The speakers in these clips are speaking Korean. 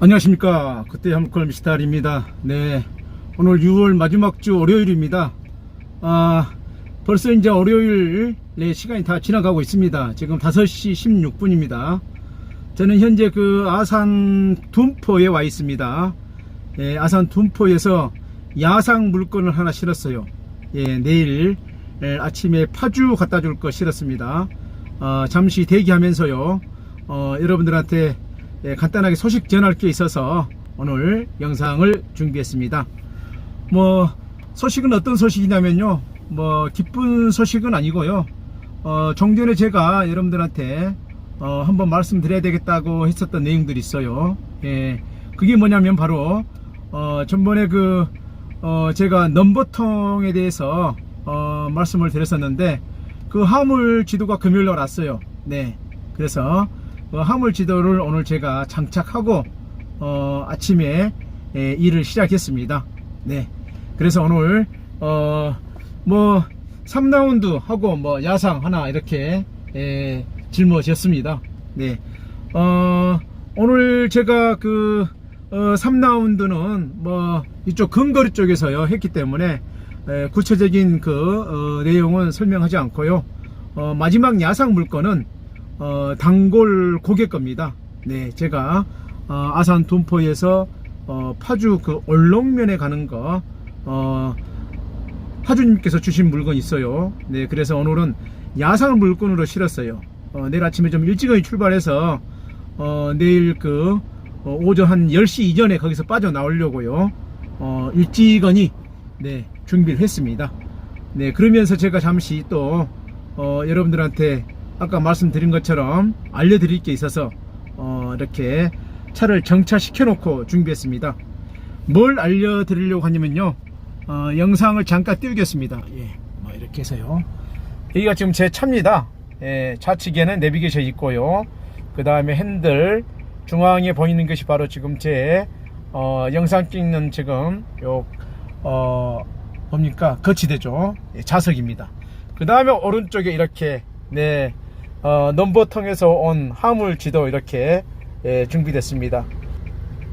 안녕하십니까. 그때 한컬 미스터입니다. 네. 오늘 6월 마지막 주 월요일입니다. 아 벌써 이제 월요일 네 시간이 다 지나가고 있습니다. 지금 5시 16분입니다. 저는 현재 그 아산 둔포에 와 있습니다. 예, 아산 둔포에서 야상 물건을 하나 실었어요. 예, 내일 예, 아침에 파주 갖다 줄 거 실었습니다. 어, 잠시 대기하면서요. 어, 여러분들한테 예, 간단하게 소식 전할 게 있어서 오늘 영상을 준비했습니다. 뭐 소식은 어떤 소식이냐면요. 뭐 기쁜 소식은 아니고요. 어, 종전에 제가 여러분들한테 어, 한번 말씀드려야 되겠다고 했었던 내용들이 있어요. 예, 그게 뭐냐면 바로 어, 전번에 그 어, 제가 넘버통에 대해서 어, 말씀을 드렸었는데 그 화물 지도가 금요일 날 왔어요. 네, 그래서 그 화물 지도를 오늘 제가 장착하고 어, 아침에 예, 일을 시작했습니다. 네. 그래서 오늘 어 뭐 3라운드 하고 뭐 야상 하나 이렇게 예, 짊어졌습니다. 네. 어 오늘 제가 그 어, 3라운드는 뭐 이쪽 근거리 쪽에서요 했기 때문에 에, 구체적인 그 어, 내용은 설명하지 않고요. 어, 마지막 야상 물건은 어, 단골 고객 겁니다. 네, 제가 어, 아산 둔포에서 어, 파주 그 얼렁면에 가는 거 어, 파주님께서 주신 물건 있어요. 네, 그래서 오늘은 야상 물건으로 실었어요. 어, 내일 아침에 좀 일찍이 출발해서 어, 내일 그 어, 오전 한 10시 이전에 거기서 빠져나오려고요. 어, 일찍이 네, 준비를 했습니다. 네, 그러면서 제가 잠시 또 어, 여러분들한테 아까 말씀드린 것처럼 알려드릴 게 있어서 어, 이렇게 차를 정차시켜 놓고 준비했습니다. 뭘 알려드리려고 하냐면요. 어, 영상을 잠깐 띄우겠습니다. 예, 뭐 이렇게 해서요. 여기가 지금 제 차입니다. 예, 좌측에는 내비게이션 있고요. 그 다음에 핸들 중앙에 보이는 것이 바로 지금 제 어, 영상 찍는 지금 요 어, 뭡니까 거치대죠. 예, 좌석입니다. 그 다음에 오른쪽에 이렇게 네 어, 넘버통에서 온 화물 지도 이렇게 예, 준비됐습니다.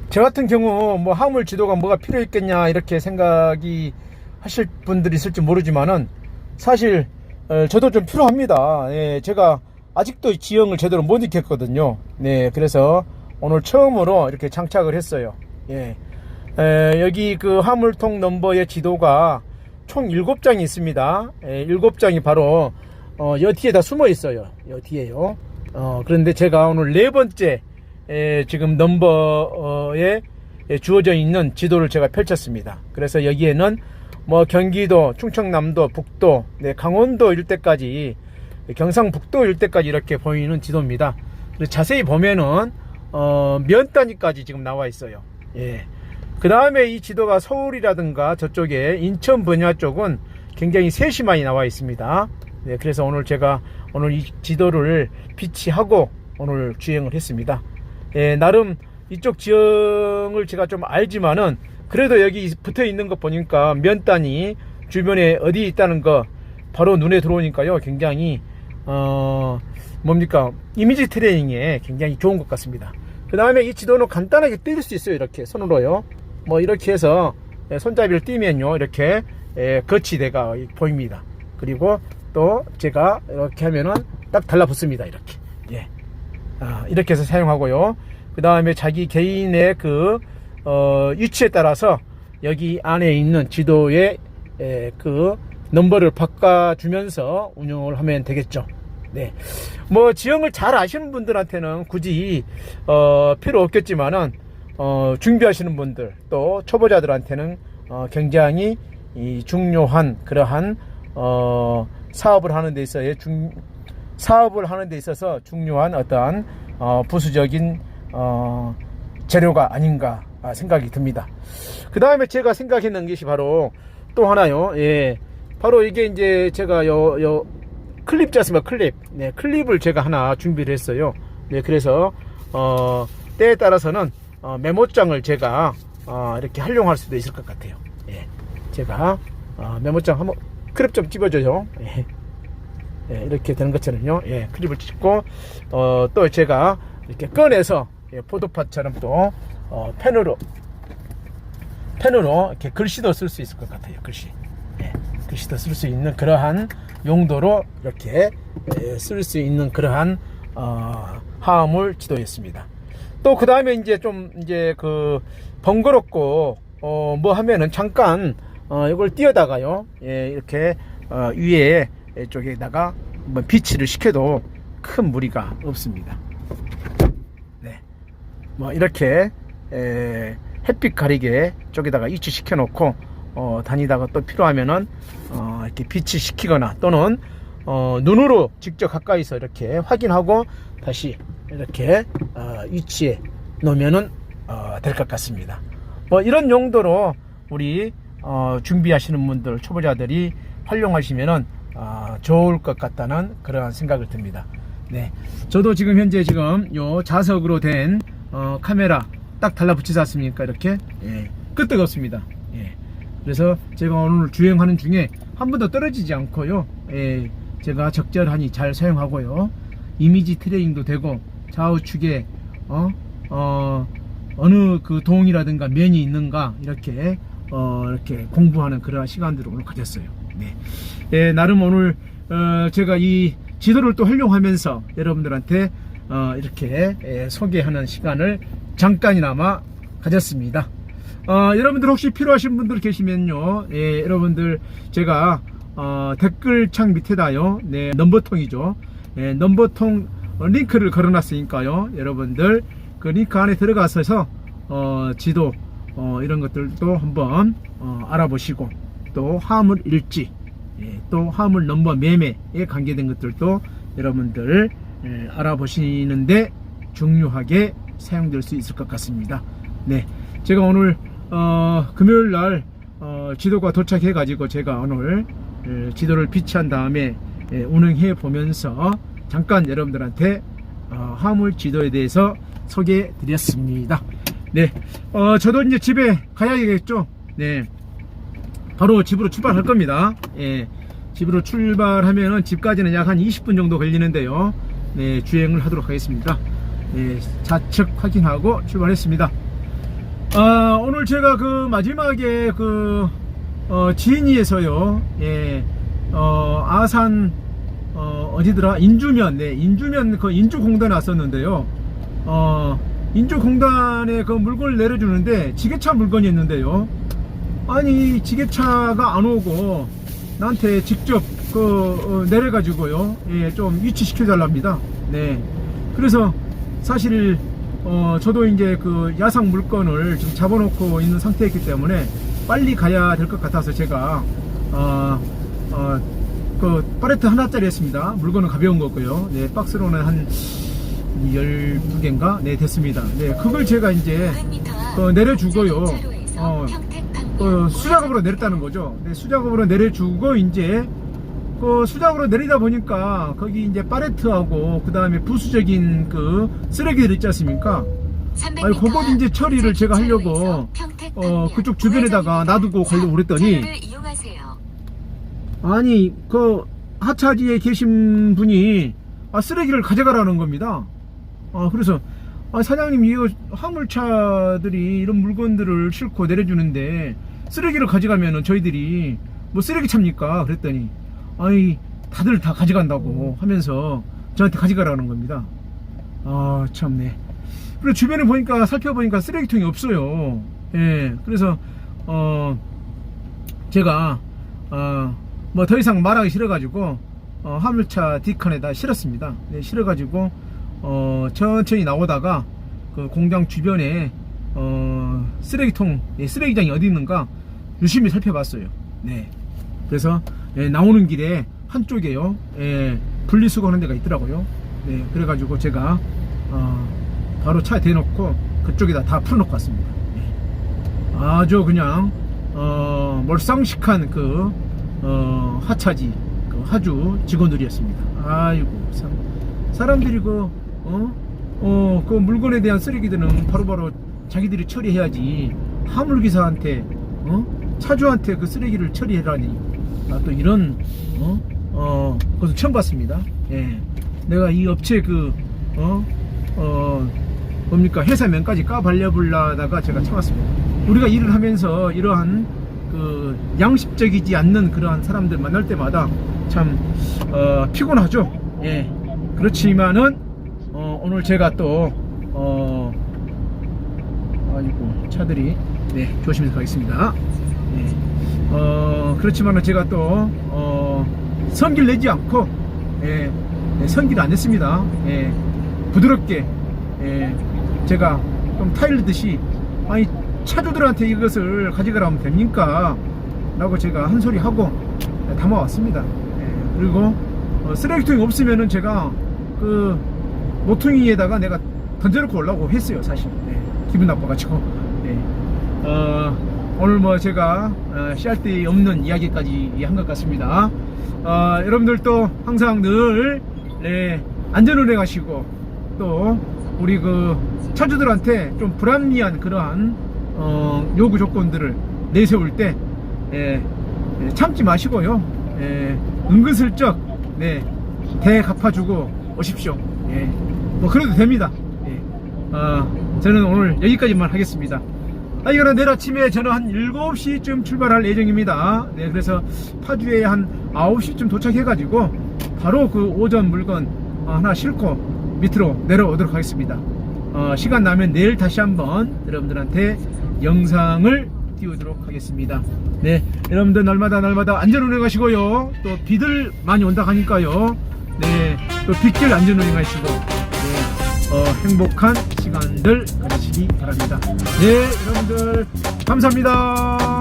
저 같은 경우 뭐 화물 지도가 뭐가 필요했겠냐 이렇게 생각이 하실 분들이 있을지 모르지만은 사실 어, 저도 좀 필요합니다. 예, 제가 아직도 지형을 제대로 못 익혔거든요. 네, 그래서 오늘 처음으로 이렇게 장착을 했어요. 예, 에, 여기 그 화물통 넘버의 지도가 총 7장이 있습니다. 예, 7장이 바로 어, 여 뒤에 다 숨어 있어요. 여 뒤에요. 어, 그런데 제가 오늘 네 번째 에, 지금 넘버에 에, 주어져 있는 지도를 제가 펼쳤습니다. 그래서 여기에는 뭐 경기도, 충청남도, 북도, 네, 강원도 일대까지 경상북도 일대까지 이렇게 보이는 지도입니다. 자세히 보면은 어, 면 단위까지 지금 나와 있어요. 예. 그 다음에 이 지도가 서울이라든가 저쪽에 인천 분야 쪽은 굉장히 세심하게 나와 있습니다. 네, 그래서 오늘 제가 오늘 이 지도를 비치하고 오늘 주행을 했습니다. 예, 나름 이쪽 지형을 제가 좀 알지만은 그래도 여기 붙어 있는 거 보니까 면 단위 주변에 어디 있다는 거 바로 눈에 들어오니까요. 굉장히 어 뭡니까 이미지 트레이닝에 굉장히 좋은 것 같습니다. 그 다음에 이 지도는 간단하게 띄울 수 있어요. 이렇게 손으로요. 뭐 이렇게 해서 예, 손잡이를 띄면요. 이렇게 예, 거치대가 보입니다. 그리고 또 제가 이렇게 하면은 딱 달라붙습니다. 이렇게. 예. 아, 이렇게 해서 사용하고요. 그 다음에 자기 개인의 그, 어, 위치에 따라서 여기 안에 있는 지도에 에, 그 넘버를 바꿔주면서 운영을 하면 되겠죠. 네. 뭐 지형을 잘 아시는 분들한테는 굳이 어, 필요 없겠지만은 어, 준비하시는 분들 또 초보자들한테는 어, 굉장히 이 중요한 그러한 어, 사업을 하는 데 있어서 중 사업을 하는 데 있어서 중요한 어떠한 어, 부수적인 어, 재료가 아닌가 생각이 듭니다. 그 다음에 제가 생각했는 것이 바로 또 하나요. 예. 바로 이게 이제 제가 요, 요 클립 짰습니다. 클립. 네, 클립을 제가 하나 준비를 했어요. 네, 그래서 어, 때에 따라서는 어, 메모장을 제가 어, 이렇게 활용할 수도 있을 것 같아요. 예. 제가 어, 메모장 한번 클립 좀 집어줘요. 예. 예, 이렇게 되는 것처럼요. 예, 클립을 찍고 어, 또 제가 이렇게 꺼내서 예, 포도팟처럼 또 어, 펜으로 펜으로 이렇게 글씨도 쓸 수 있을 것 같아요. 글씨. 예, 글씨도 쓸 수 있는 그러한 용도로 이렇게 쓸수 있는 그러한 어, 화물 지도였습니다. 또 그 다음에 이제 좀 이제 그 번거롭고 어, 뭐 하면은 잠깐 어, 이걸 띄어다가요. 예, 이렇게 어, 위에 쪽에다가 뭐 비치를 시켜도 큰 무리가 없습니다. 네. 뭐 이렇게 에, 햇빛 가리개 쪽에다가 위치시켜 놓고 어, 다니다가 또 필요하면은 어, 이렇게 빛이 시키거나 또는 어, 눈으로 직접 가까이서 이렇게 확인하고 다시 이렇게 어, 위치에 놓으면은 어, 될 것 같습니다. 뭐 이런 용도로 우리 어, 준비하시는 분들 초보자들이 활용하시면은 어, 좋을 것 같다는 그러한 생각을 듭니다. 네, 저도 지금 현재 지금 요 자석으로 된 어, 카메라 딱 달라붙이지 않습니까? 이렇게 예, 끄떡없습니다. 예. 그래서 제가 오늘 주행하는 중에 한 번도 떨어지지 않고요. 예, 제가 적절하니 잘 사용하고요. 이미지 트레이닝도 되고 좌우측에 어, 어, 어느 그 동이라든가 면이 있는가 이렇게 어, 이렇게 공부하는 그러한 시간들을 오늘 가졌어요. 네. 예, 나름 오늘 어, 제가 이 지도를 또 활용하면서 여러분들한테 어, 이렇게 예, 소개하는 시간을 잠깐이나마 가졌습니다. 어, 여러분들 혹시 필요하신 분들 계시면요, 예, 여러분들 제가 어, 댓글창 밑에다요, 네, 넘버통이죠. 예, 넘버통 링크를 걸어놨으니까요, 여러분들 그 링크 안에 들어가셔서 어, 지도 어, 이런 것들도 한번 어, 알아보시고 또 화물 일지 예, 또 화물 넘버 매매에 관계된 것들도 여러분들 예, 알아보시는데 중요하게 사용될 수 있을 것 같습니다. 네, 제가 오늘 어, 금요일 날 어, 지도가 도착해 가지고 제가 오늘 예, 지도를 비치한 다음에 예, 운행해 보면서 잠깐 여러분들한테 어, 화물 지도에 대해서 소개해 드렸습니다. 네, 어, 저도 이제 집에 가야겠죠. 네, 바로 집으로 출발할 겁니다. 예, 집으로 출발하면은 집까지는 약 한 20분 정도 걸리는데요. 네, 주행을 하도록 하겠습니다. 네, 좌측 확인하고 출발했습니다. 아, 오늘 제가 그 마지막에 그 어, 지인이에서요. 예, 어, 아산 어, 어디더라? 인주면, 네, 인주면 그 인주공단에 왔었는데요. 어, 인주공단에 그 물건을 내려주는데 지게차 물건이 있는데요. 아니 지게차가 안 오고 나한테 직접 그 어, 내려가지고요. 예, 좀 위치시켜 달랍니다. 네. 그래서 사실 어, 저도 이제 그 야상 물건을 좀 잡아놓고 있는 상태이기 때문에 빨리 가야 될 것 같아서 제가 어, 어, 그 팔레트 하나짜리 했습니다. 물건은 가벼운 거고요. 네 박스로는 한 12개인가 네 됐습니다 네 그걸 제가 이제 어, 내려주고요 어, 그 수작업으로 내렸다는 거죠. 네, 수작업으로 내려주고 이제 그 수작업으로 내리다 보니까 거기 이제 파레트하고 그 다음에 부수적인 그 쓰레기들 있지 않습니까? 아니 그거 이제 처리를 제가 하려고 어 그쪽 주변에다가 놔두고 가려고 그랬더니 아니 그 하차지에 계신 분이 아, 쓰레기를 가져가라는 겁니다. 아 그래서 아, 사장님 이거 화물차들이 이런 물건들을 싣고 내려주는데 쓰레기를 가져가면은 저희들이 뭐 쓰레기 찹니까? 그랬더니 아니 다들 다 가져간다고 하면서 저한테 가져가라는 겁니다. 아 참네. 그리고 주변에 보니까 살펴보니까 쓰레기통이 없어요. 예, 그래서 어 제가 어뭐 더 이상 말하기 싫어가지고 어, 화물차 뒷칸에다 실었습니다. 네, 실어가지고 어, 천천히 나오다가 그 공장 주변에 어, 쓰레기통, 예, 쓰레기장이 어디 있는가 유심히 살펴봤어요. 네. 그래서 예, 나오는 길에 한쪽에요, 예, 분리수거하는 데가 있더라고요. 네. 그래가지고 제가 어, 바로 차에 대놓고 그쪽에다 다 풀어놓고 왔습니다. 예. 아주 그냥 어, 몰상식한 그 어, 하차지, 그 하주 직원들이었습니다. 아이고 참 사람들이 그 어? 어, 그 물건에 대한 쓰레기들은 바로바로 자기들이 처리해야지. 화물기사한테, 어? 차주한테 그 쓰레기를 처리해라니. 아, 또 이런, 어? 어, 그것을 처음 봤습니다. 예. 내가 이 업체 그, 어? 어, 뭡니까 회사면까지 까발려불라다가 제가 참았습니다. 우리가 일을 하면서 이러한 그 양심적이지 않는 그러한 사람들 만날 때마다 참 어, 피곤하죠. 예. 그렇지만은 어, 오늘 제가 또 어, 아이고 차들이 네 조심해서 가겠습니다. 예. 어, 그렇지만은 제가 또 어, 성기를 내지 않고 예, 네, 성기를 안 냈습니다. 예, 부드럽게 예, 제가 좀 타일르듯이 아니 차주들한테 이것을 가져가라면 됩니까? 라고 제가 한 소리 하고 예, 담아왔습니다. 예, 그리고 어, 쓰레기통이 없으면은 제가 그 모퉁이에다가 내가 던져놓고 올라고 했어요, 사실. 예, 기분 나빠가지고. 예. 어, 오늘 뭐 제가 어, 씨알데 없는 이야기까지 한 것 같습니다. 어, 여러분들도 항상 늘 네, 안전운행하시고 또 우리 그 차주들한테 좀 불합리한 그러한 어, 요구 조건들을 내세울 때 예, 예, 참지 마시고요. 예, 은근슬쩍 네, 대 갚아주고 오십시오. 예, 뭐 그래도 됩니다. 예. 어, 저는 오늘 여기까지만 하겠습니다. 아, 이거는 내일 아침에 저는 한 7시쯤 출발할 예정입니다. 네, 그래서 파주에 한 9시쯤 도착해가지고 바로 그 오전 물건 하나 싣고 밑으로 내려오도록 하겠습니다. 어, 시간 나면 내일 다시 한번 여러분들한테 영상을 띄우도록 하겠습니다. 네, 여러분들 날마다 날마다 안전 운행 하시고요. 또 비들 많이 온다 하니까요. 네, 또 빗길 안전 운행 하시고 네, 어, 행복한 시간들 가지시기 바랍니다. 네, 여러분들 감사합니다.